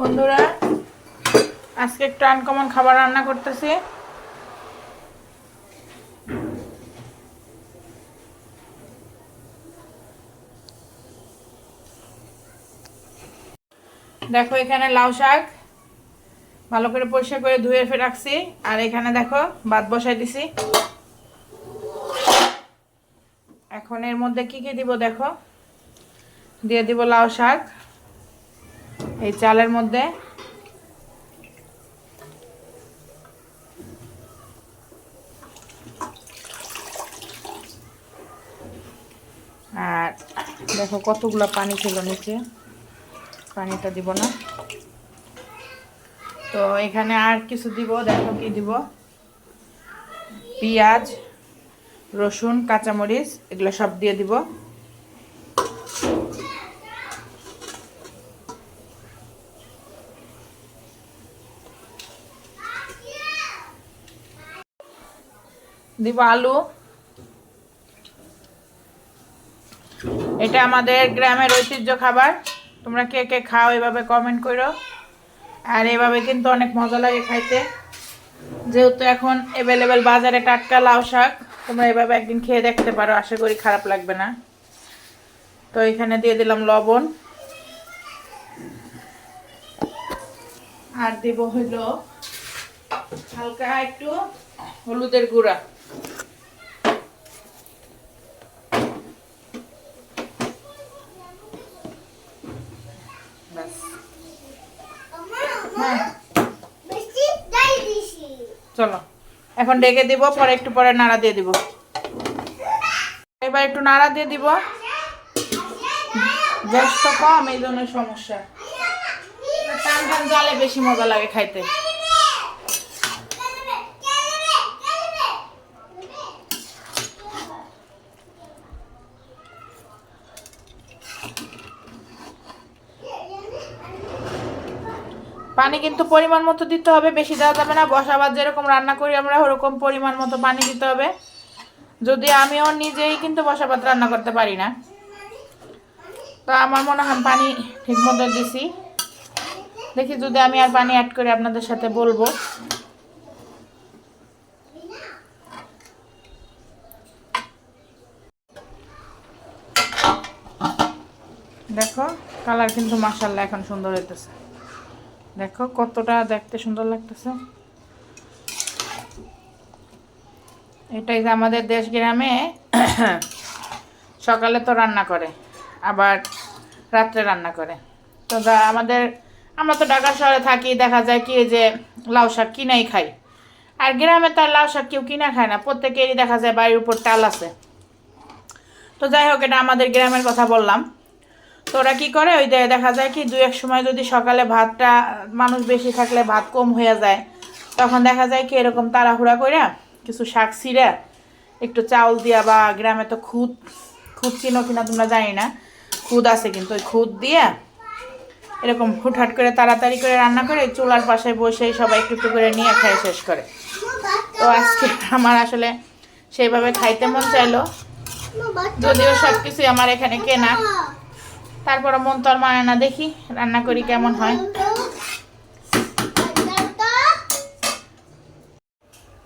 বন্ধুরা, আজকে একটু আনকমন খাবার রান্না করতেছি। দেখো এখানে লাউ শাক, ভালো করে পরিষ্কার করে ধুয়ে ফেলে রাখছি। আর এখানে দেখো ভাত বসাই দিছি। এখন এর মধ্যে কি কি দিব দেখো? দিয়ে দিব লাউ শাক। এই চালের মধ্যে আর দেখো কতগুলো পানি ছিল নিচে। পানিটা দিব না। তো এখানে আর কিছু দিব, দেখো কি দিব। পেঁয়াজ, রসুন, কাঁচামরিচ, এগুলো সব দিয়ে দিব। দিব আলু এটা আমাদের গ্রামের ঐতিহ্য খাবার। তোমরা কে কে খাও এভাবে কমেন্ট করো। আর এভাবে কিন্তু অনেক মজা লাগে খাইতে। যেহেতু এখন অ্যাভেলেবেল বাজারে টাটকা লাউ শাক, তোমরা এভাবে একদিন খেয়ে দেখতে পারো, আশা করি খারাপ লাগবে না। তো এখানে দিয়ে দিলাম লবণ। আর দেব হইল হালকা একটু হলুদের গুঁড়া। হ্যাঁ। চলো, এখন ডেকে দিব, পরে একটু পরে নাড়া দিয়ে দিব। এবার একটু নাড়া দিয়ে দিব। গ্যাস তো কম, এই জন্য সমস্যা। টান টান জালে বেশি মজা লাগে খাইতে। পানি কিন্তু পরিমাণ মতো দিতে হবে, বেশি দেওয়া যাবে না। বসা ভাত যেরকম রান্না করি আমরা, ওরকম পরিমাণ মতো পানি দিতে হবে। যদি আমিও নিজেই কিন্তু বসা ভাত রান্না করতে পারি না। তো আমার মনে হয় পানি ঠিক মতো দিছি। দেখি যদি আমি আর পানি অ্যাড করে আপনাদের সাথে বলব। দেখো কালার কিন্তু মাসাল্লাহ এখন সুন্দর হইতেছে। দেখো কতটা দেখতে সুন্দর লাগতেছে। এটাই যে আমাদের দেশ গ্রামে সকালে তো রান্না করে, আবার রাত্রে রান্না করে। তো আমাদের, আমরা তো ঢাকা শহরে থাকি, দেখা যায় কি যে লাউ শাক কিনাই খাই। আর গ্রামে তো আর লাউ শাক কেউ কিনা খায় না, প্রত্যেকেরই দেখা যায় বাড়ির উপর টাল আছে। তো যাই হোক, এটা আমাদের গ্রামের কথা বললাম। তো ওরা কী করে? ওই দেখা যায় কি দু এক সময় যদি সকালে ভাতটা, মানুষ বেশি থাকলে ভাত কম হয়ে যায়, তখন দেখা যায় কি এরকম তাড়াহুড়া করে কিছু শাক ছিঁড়ে, একটু চাউল দিয়া বা গ্রামে তো খুদ খুদ চিনো কিনা তোমরা জানি না, খুদ আছে কিন্তু ওই খুদ দিয়ে এরকম হুটহাট করে তাড়াতাড়ি করে রান্না করে চুলার পাশে বসে সবাই একটু একটু করে নিয়ে খেয়ে শেষ করে। তো আজকে আমার আসলে সেইভাবে খাইতে মন চাইলো। যদিও সব কিছুই আমার এখানে কেনা। তারপরে মন তো আর মানে না দেখি, রান্না করি কেমন হয়।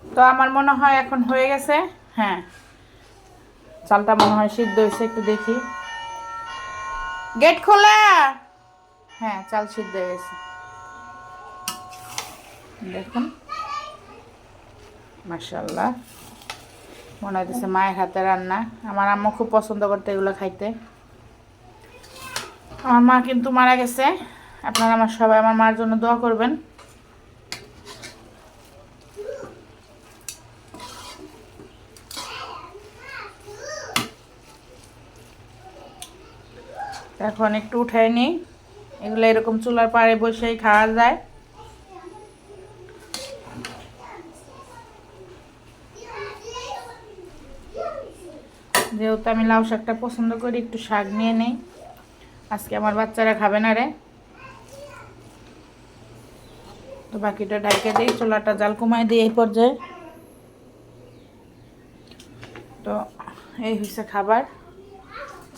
তো আমার মনে হয় এখন হয়ে গেছে হ্যাঁ। চালটা মনে হয় সিদ্ধ হয়েছে, একটু দেখি। গেট খোলা? হ্যাঁ চাল সিদ্ধ হয়ে গেছে। দেখুন। মার্শাল্লাহ মনে হইতেছে মায়ের হাতে রান্না। আমার আম্মু খুব পছন্দ করতে এগুলো খাইতে। আমার মা কিন্তু মারা গেছে। আপনারা আমার সবাই আমার মার জন্য দোয়া করবেন। এখন একটু উঠাই নিই। এগুলো এরকম চুলার পাড়ে বসেই খাওয়া যায়। যেহেতু আমি লাউ শাকটা পছন্দ করি, একটু শাক নিয়ে নেই। আজকে আমার বাচ্চারা খাবে না রে। তো বাকিটা ডাইকে দিই, চোলাটা জাল কমাই দিই এই পর্যায়ে। তো এই হচ্ছে খাবার।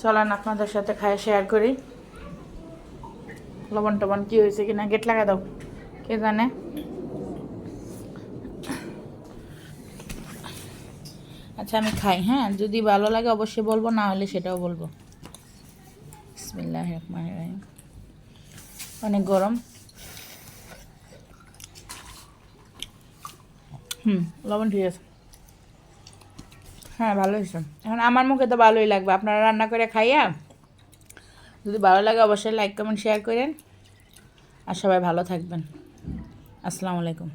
চলান আপনাদের সাথে খায় শেয়ার করি। লবণ টবণ কী হয়েছে কিনা গেট লাগা দাও, কে জানে? আচ্ছা আমি খাই হ্যাঁ? যদি ভালো লাগে অবশ্যই বলব, না হলে সেটাও বলব। বিসমিল্লাহ রহমান রহিম অনেক গরম। হুম, লবণ ঠিক আছে। হ্যাঁ ভালো হয়েছে। এখন আমার মুখে তো ভালোই লাগবে। আপনারা রান্না করে খাইয়া, যদি ভালো লাগে অবশ্যই লাইক কমেন্ট শেয়ার করেন। আর সবাই ভালো থাকবেন। আসসালামু আলাইকুম।